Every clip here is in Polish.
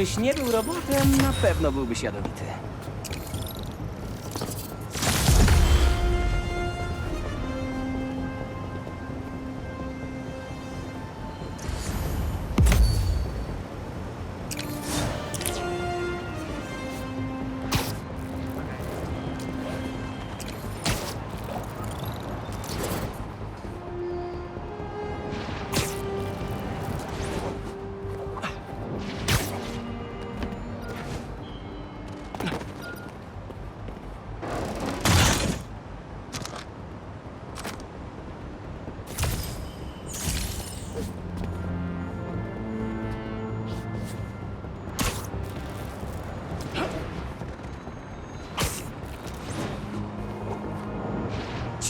Gdybyś nie był robotem, na pewno byłbyś jadowity.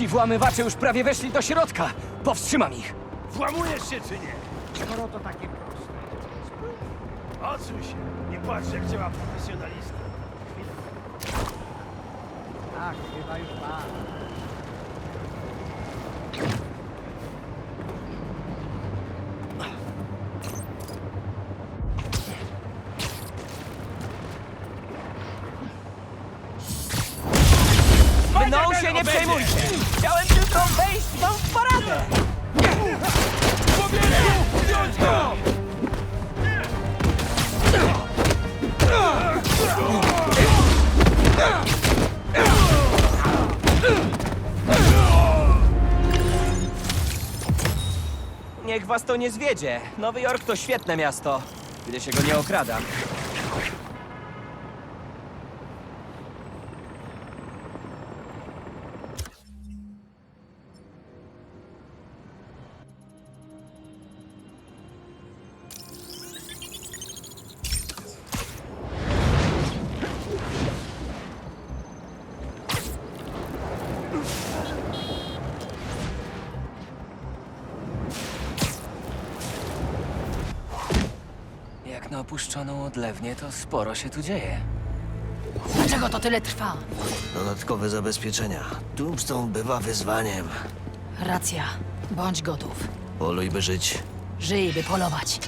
Ci włamywacze już prawie weszli do środka. Powstrzymam ich. Włamujesz się czy nie? Skoro to takie proste. Odsuń się. Nie patrz jak działa profesjonalista. Chwilę. Tak, chyba już ma. Was to nie zwiedzie. Nowy Jork to świetne miasto, gdy się go nie okrada. Opuszczoną odlewnię, to sporo się tu dzieje. Dlaczego to tyle trwa? Dodatkowe zabezpieczenia. Tombstone bywa wyzwaniem. Racja. Bądź gotów. Poluj by żyć. Żyj, by polować.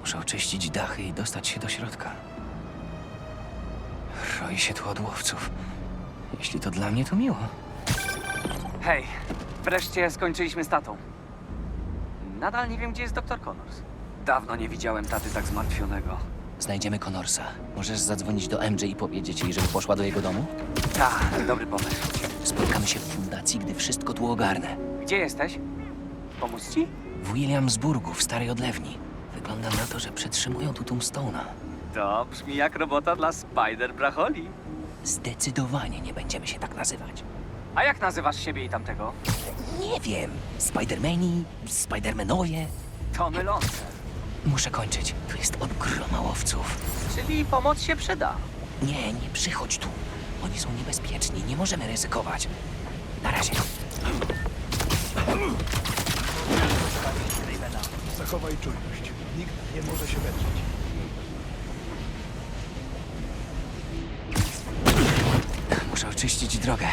Muszę oczyścić dachy i dostać się do środka. Roi się tu od łowców. Jeśli to dla mnie, to miło. Hej, wreszcie skończyliśmy z tatą. Nadal nie wiem, gdzie jest doktor Connors. Dawno nie widziałem taty tak zmartwionego. Znajdziemy Connorsa. Możesz zadzwonić do MJ i powiedzieć jej, żeby poszła do jego domu? Tak, dobry pomysł. Spotkamy się w fundacji, gdy wszystko tu ogarnę. Gdzie jesteś? Pomóc ci? W Williamsburgu, w starej odlewni. Wygląda na to, że przetrzymują tu Tombstone'a. To brzmi jak robota dla Spider Bracholi. Zdecydowanie nie będziemy się tak nazywać. A jak nazywasz siebie i tamtego? Nie wiem. Spidermani, Spidermanowie. To mylące. Muszę kończyć. Tu jest od groma łowców. Czyli pomoc się przyda. Nie, nie przychodź tu. Oni są niebezpieczni, nie możemy ryzykować. Na razie. Zachowaj czujność. Nikt nie może się męczyć. Muszę oczyścić drogę,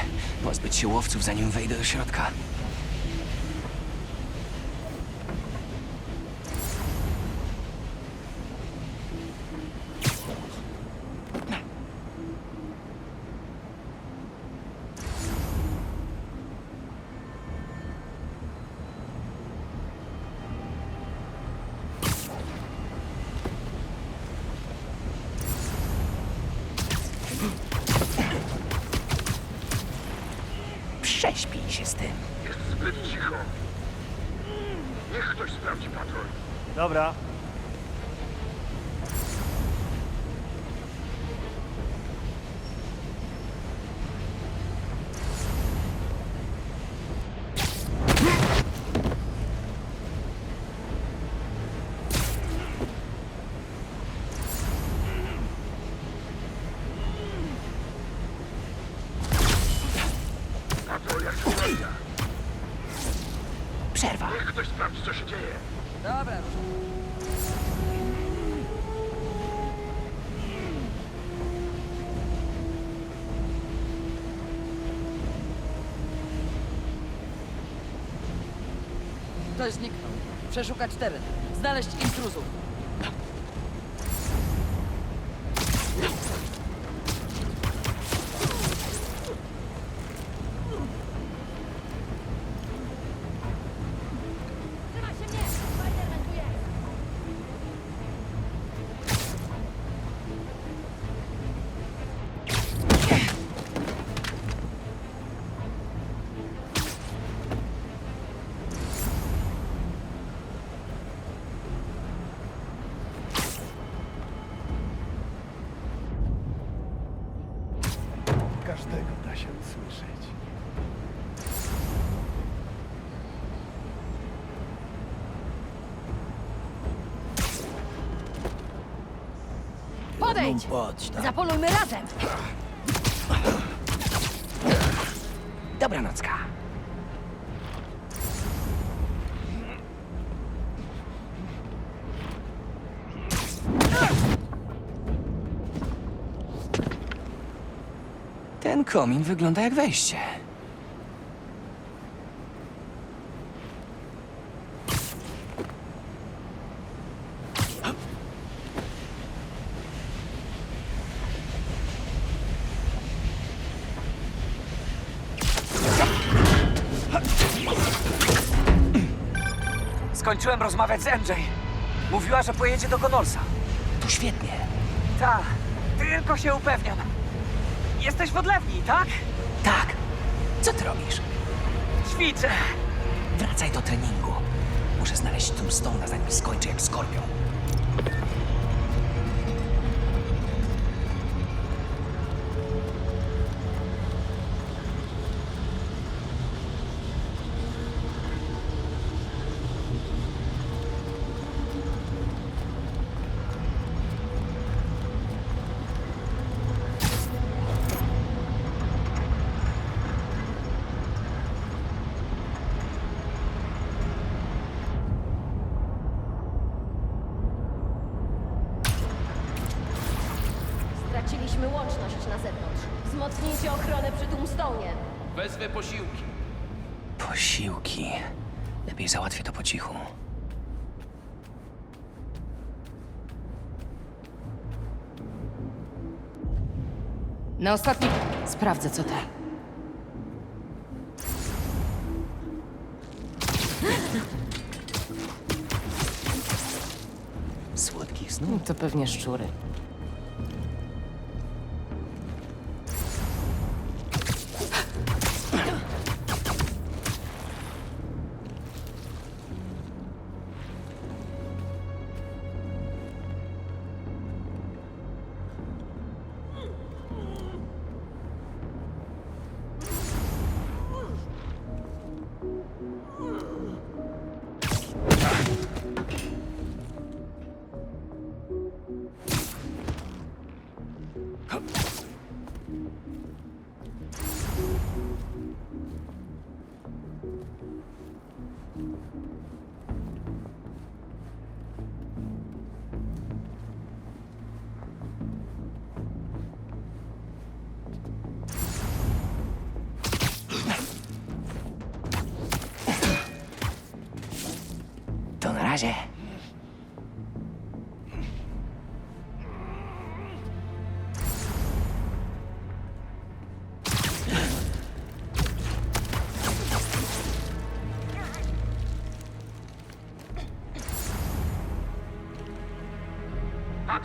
pozbyć się łowców, zanim wejdę do środka. Ktoś zniknął. Przeszukać teren. Znaleźć intruzów. Chodź, tak. Zapolujmy razem! Dobranocka. Ten komin wygląda jak wejście. Skończyłem rozmawiać z MJ. Mówiła, że pojedzie do Connellsa. Tu świetnie. Tak, tylko się upewniam. Jesteś w odlewni, tak? Tak. Co ty robisz? Ćwiczę. Wracaj do treningu. Muszę znaleźć Tombstone'a, zanim skończę jak skorpion. Straciliśmy łączność na zewnątrz. Wzmocnijcie ochronę przy Tombstone'ie. Wezwę posiłki. Posiłki. Lepiej załatwię to po cichu. Na ostatni... Sprawdzę, co to. Słodkich snów. To pewnie szczury.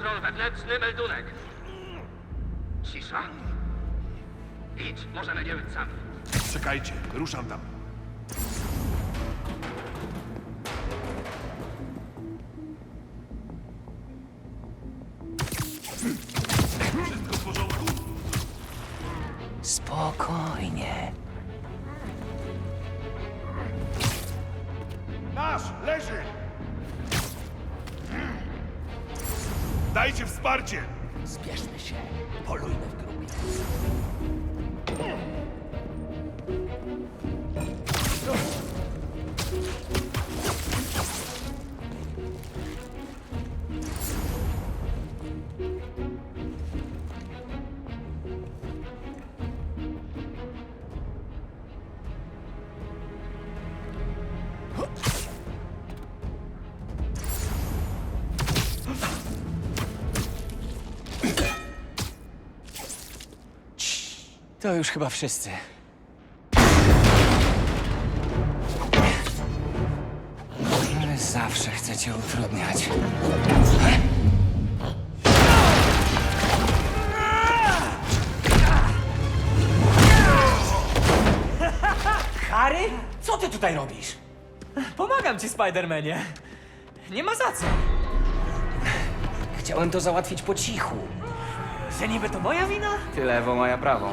Patrol wewnętrzny, meldunek. Cisza. Idź, możemy nie być sami. Czekajcie, ruszam tam. Dajcie wsparcie! Zbierzmy się. Polujmy już chyba wszyscy. Ale zawsze chcecie utrudniać. Harry? Co ty tutaj robisz? Pomagam ci, Spidermanie. Nie ma za co. Chciałem to załatwić po cichu. Że niby to moja wina? Ty lewo, moja prawą.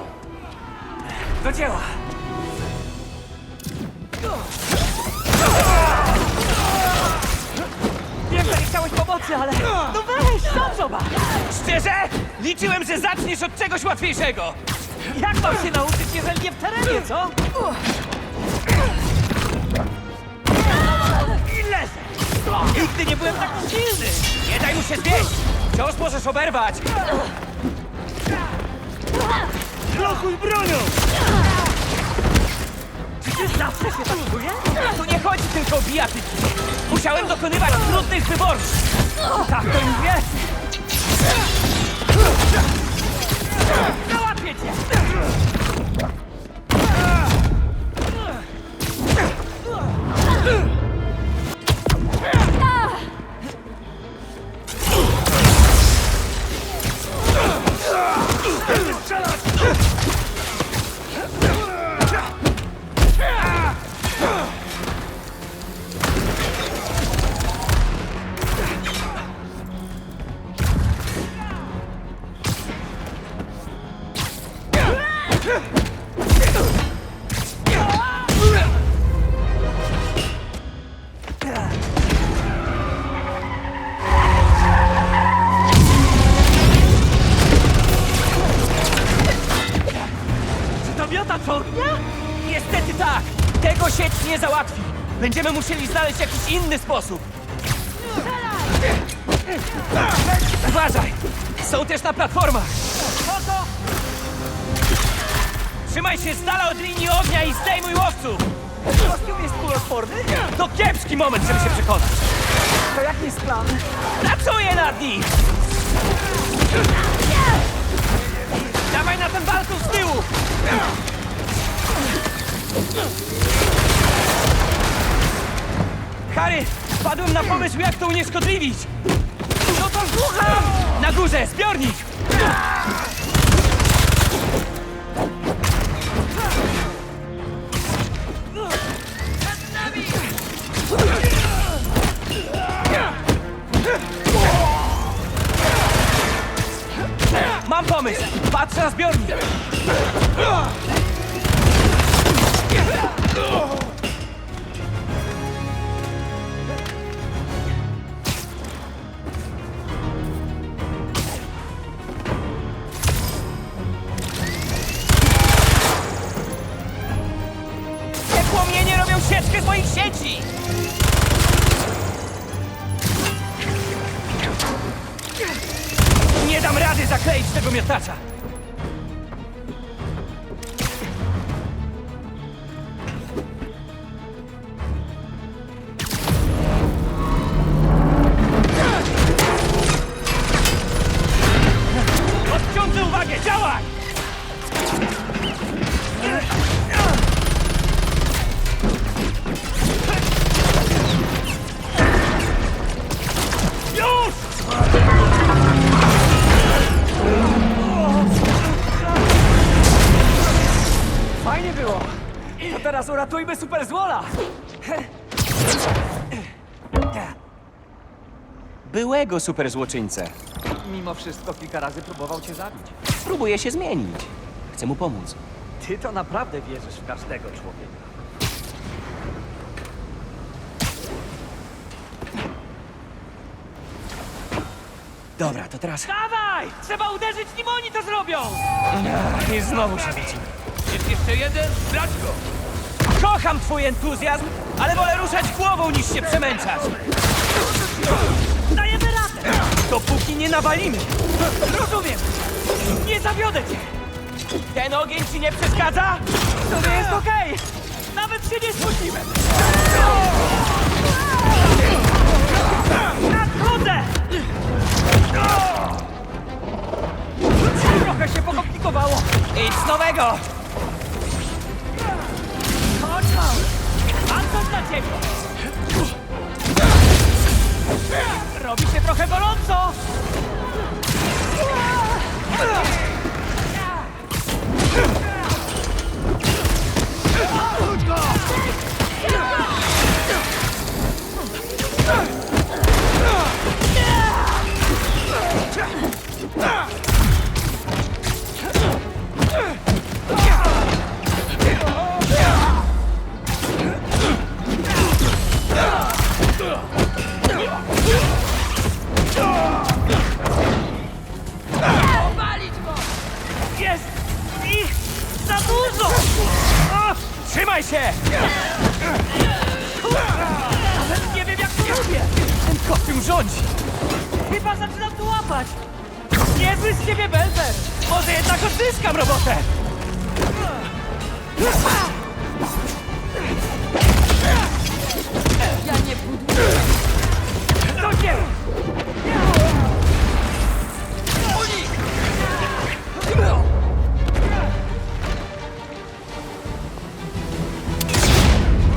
Do dzieła. Wiem, że nie chciałeś pomocy, ale... No weź, sam zobacz! Szczerze? Liczyłem, że zaczniesz od czegoś łatwiejszego. Jak mam się nauczyć, jeżeli nie w terenie, co? I leżę! Nigdy nie byłem tak silny! Nie daj mu się zwieść! Wciąż możesz oberwać! Blokuj bronią! Czy zawsze się tak czujesz? Tu nie chodzi tylko o bijatyki. Musiałem dokonywać trudnych wyborów. Tak, to już wiesz! Załatwię cię! Czy nie załatwi. Będziemy musieli znaleźć jakiś inny sposób. Uważaj! Są też na platformach! Trzymaj się z dala od linii ognia i zdejmuj łowców! Kostium jest kuloodporny? To kiepski moment, żeby się przekonać. To jaki jest plan? Pracuję nad nich! Dawaj na ten balkon z tyłu! Harry, wpadłem na pomysł, jak to unieszkodliwić! No to słucham! Na górze, zbiornik! Mam pomysł! Patrz na zbiornik! Uratujmy super złola! Byłego superzłoczyńcę. Mimo wszystko kilka razy próbował cię zabić. Próbuję się zmienić. Chcę mu pomóc. Ty to naprawdę wierzysz w każdego człowieka. Dobra, to teraz... Dawaj! Trzeba uderzyć nim, oni to zrobią! I znowu się zaczyna. Jest jeszcze jeden? Brać go! Kocham twój entuzjazm, ale wolę ruszać głową niż się przemęczać. Dajemy radę! Dopóki nie nawalimy. Rozumiem! Nie zawiodę cię! Ten ogień ci nie przeszkadza? To nie jest okej! Nawet się nie smuciłem! Nadchodzę! Trochę się pokomplikowało! Nic nowego! Dla ciebie! Robi się trochę gorąco! Jest ich za dużo! Trzymaj się! Nawet nie wiem jak to robię! Ten kostium rządzi! Chyba zaczynam tu łapać! Niezły z ciebie belwer! Może jednak odzyskam robotę! Ja nie buduję. Do dzieła!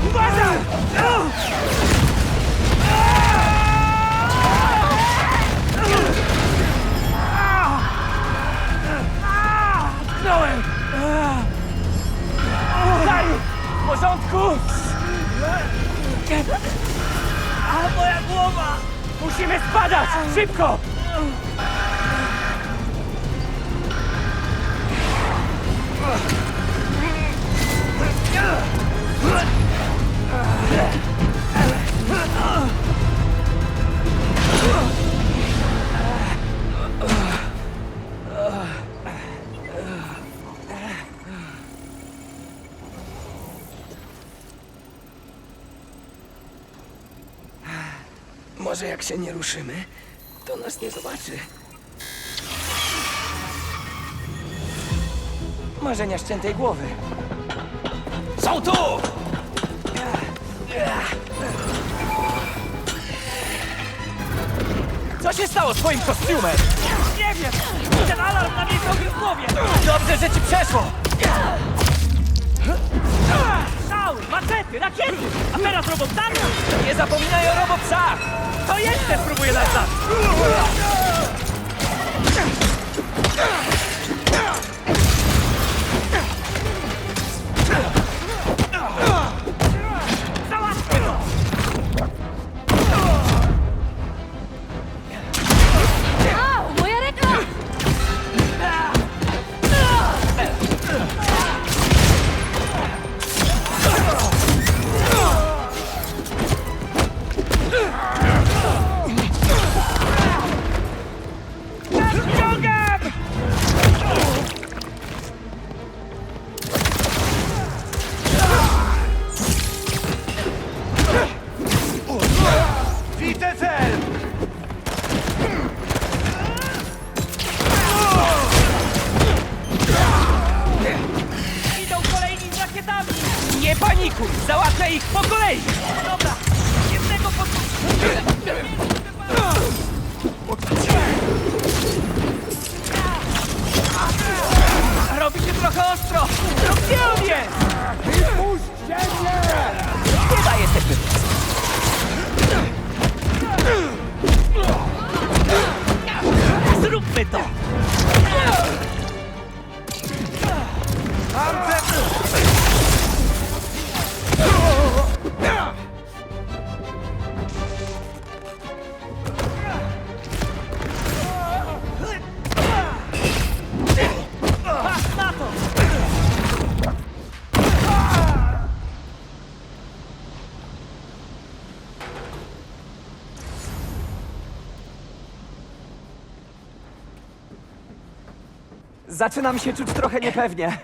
Uważaj! Tknąłem! Daj! W porządku? A moja głowa! Musimy spadać! Szybko! Może jak się nie ruszymy, to nas nie zobaczy. Marzenia ściętej głowy. Są tu! Co się stało z twoim kostiumem? Nie wiem! Ten alarm na mnie ciągle w głowie! Dobrze, że ci przeszło! Strzały, maczety, rakiety! A teraz robotami? Nie zapominaj o robopsach! To jeszcze spróbuję nas zabić! Nie panikuj! Załatwię ich po kolei! Dobra, jednego pod... Robi się trochę ostro! No gdzie on jest? Puśćcie mnie! Chyba jesteśmy Zróbmy to! Mam Zaczynam się czuć trochę niepewnie.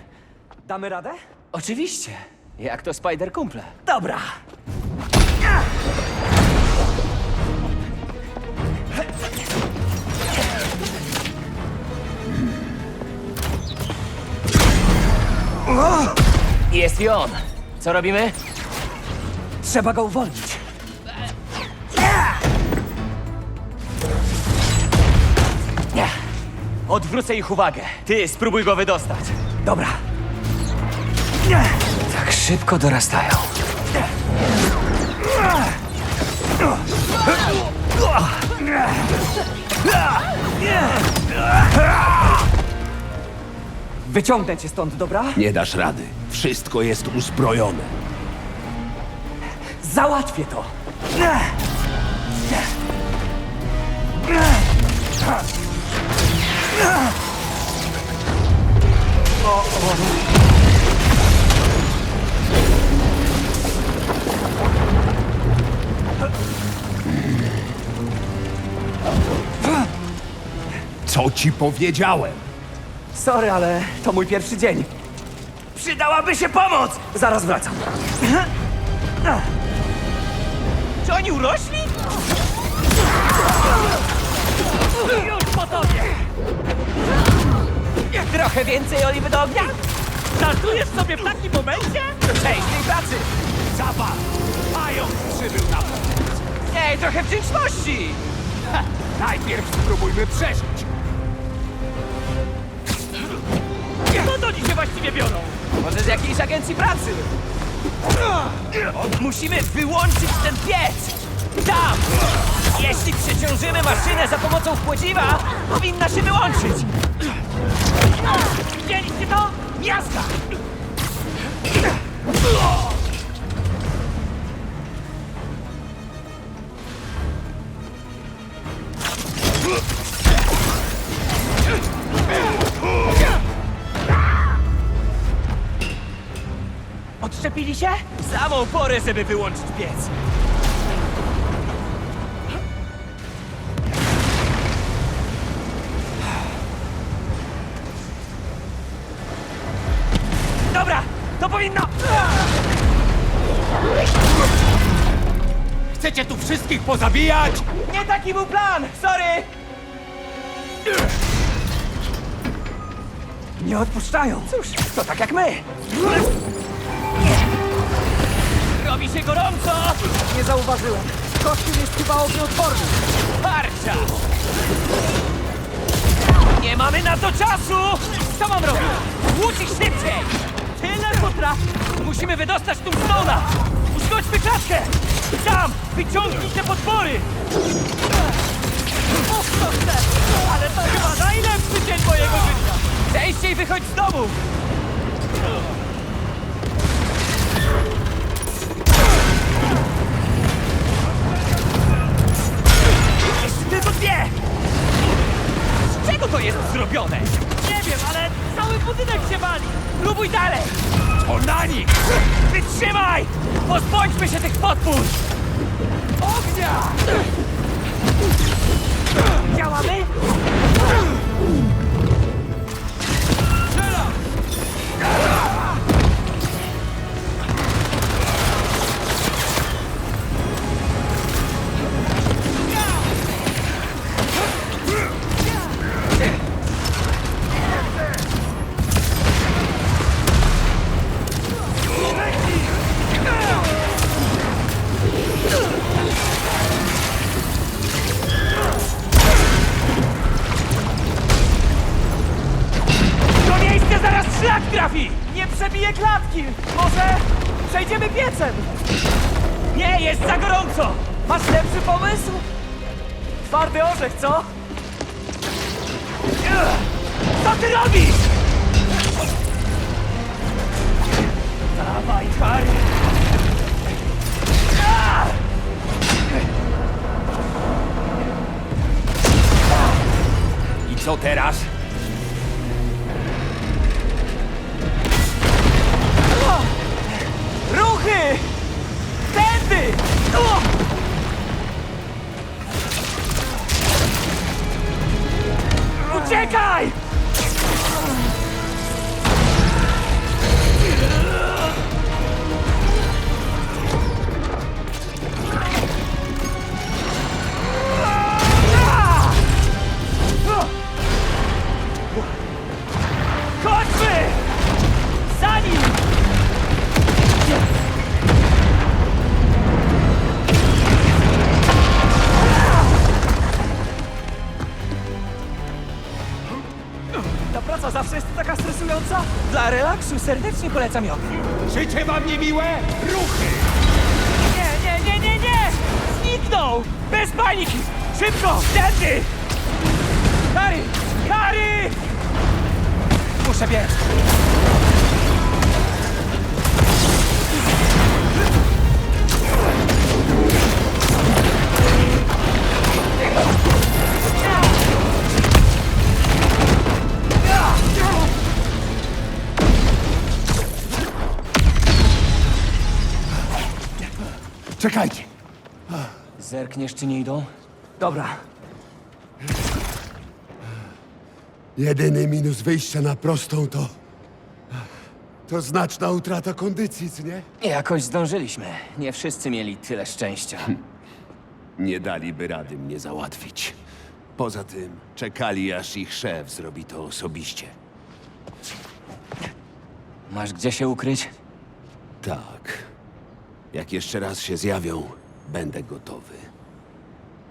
Damy radę? Oczywiście. Jak to Spider kumple. Dobra. Jest i on. Co robimy? Trzeba go uwolnić. Odwrócę ich uwagę. Ty spróbuj go wydostać. Dobra. Tak szybko dorastają. Wyciągnę cię stąd, dobra? Nie dasz rady. Wszystko jest uzbrojone. Załatwię to! Co ci powiedziałem? Sorry, ale to mój pierwszy dzień. Przydałaby się pomoc! Zaraz wracam. Czy oni urośli? Już po tobie! Trochę więcej oliwy do ognia? Żartujesz sobie w takim momencie? Część tej pracy! Zapal! Pająk przybył na pomoc. Ej, trochę wdzięczności! Najpierw spróbujmy przeżyć. Skąd oni się właściwie biorą? Może z jakiejś agencji pracy? Musimy wyłączyć ten piec! Tam! Jeśli przeciążymy maszynę za pomocą chłodziwa, powinna się wyłączyć! Widzieliście to? Miasta! Odczepili się? Samą porę, żeby wyłączyć piec. Pozabijać? Nie taki był plan, sorry! Nie odpuszczają. Cóż, to tak jak my. Robi się gorąco! Nie zauważyłem. Kościół jest chyba ognioodporny. Parcia! Nie mamy na to czasu! Co mam robić? Łucić szybciej! Tyle potrafi! Musimy wydostać tu stona! Uszkodźmy klatkę! Tam! Wyciągnij te co chcesz, ale to chyba najlepszy dzień mojego życia! Częściej wychodź z domu! Jeszcze tylko dwie! Z czego to jest zrobione? Nie wiem, ale cały budynek się wali! Próbuj dalej! To na nich! Wytrzymaj! Pozbądźmy się tych podpór! Ognia! Działamy? I co teraz? Dla relaksu serdecznie polecam jogę. Życie wam niemiłe? Ruchy! Nie, nie, nie, nie, nie! Zniknął! Bez paniki! Szybko! Tędy! Kary! Kary! Muszę biec. Czekajcie! Zerkniesz, czy nie idą? Dobra. Jedyny minus wyjścia na prostą to... To znaczna utrata kondycji, co nie? Jakoś zdążyliśmy. Nie wszyscy mieli tyle szczęścia. Nie daliby rady mnie załatwić. Poza tym czekali, aż ich szef zrobi to osobiście. Masz gdzie się ukryć? Tak. Jak jeszcze raz się zjawią, będę gotowy.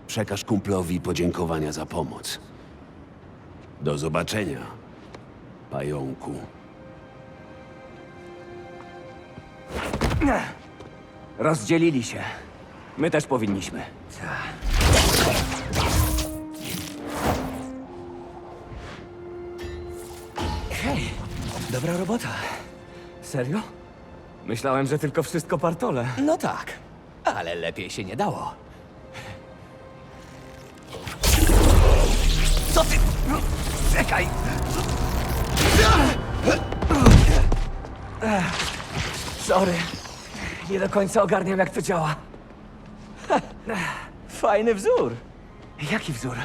Przekaż kumplowi podziękowania za pomoc. Do zobaczenia, pająku. Rozdzielili się. My też powinniśmy. Hej, dobra robota. Serio? Myślałem, że tylko wszystko partole. No tak, ale lepiej się nie dało. Co ty? Czekaj! Sorry. Nie do końca ogarniam, jak to działa. Fajny wzór. Jaki wzór?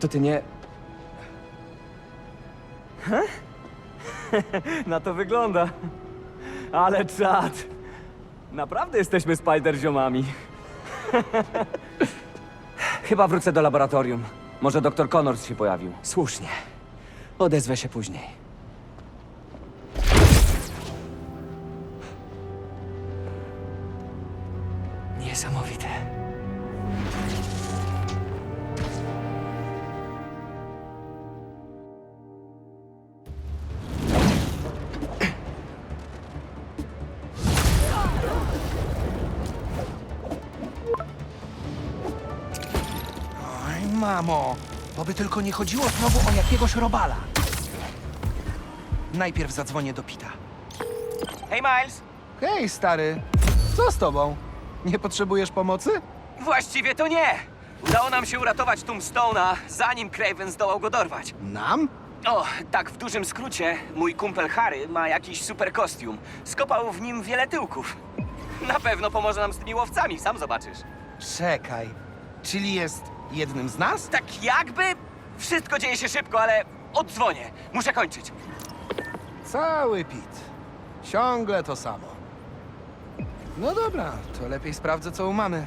To ty nie... Huh? Na to wygląda. Ale czad. Naprawdę jesteśmy spider-ziomami. Chyba wrócę do laboratorium. Może doktor Connors się pojawił. Słusznie. Odezwę się później. Tylko nie chodziło znowu o jakiegoś robala. Najpierw zadzwonię do Pita. Hej, Miles! Hej, stary. Co z tobą? Nie potrzebujesz pomocy? Właściwie to nie! Udało nam się uratować Tombstone'a, zanim Craven zdołał go dorwać. Nam? O, tak w dużym skrócie, mój kumpel Harry ma jakiś super kostium. Skopał w nim wiele tyłków. Na pewno pomoże nam z tymi łowcami, sam zobaczysz. Czekaj. Czyli jest jednym z nas? Tak jakby wszystko dzieje się szybko, ale oddzwonię. Muszę kończyć. Cały Pit. Ciągle to samo. No dobra, to lepiej sprawdzę, co u mamy.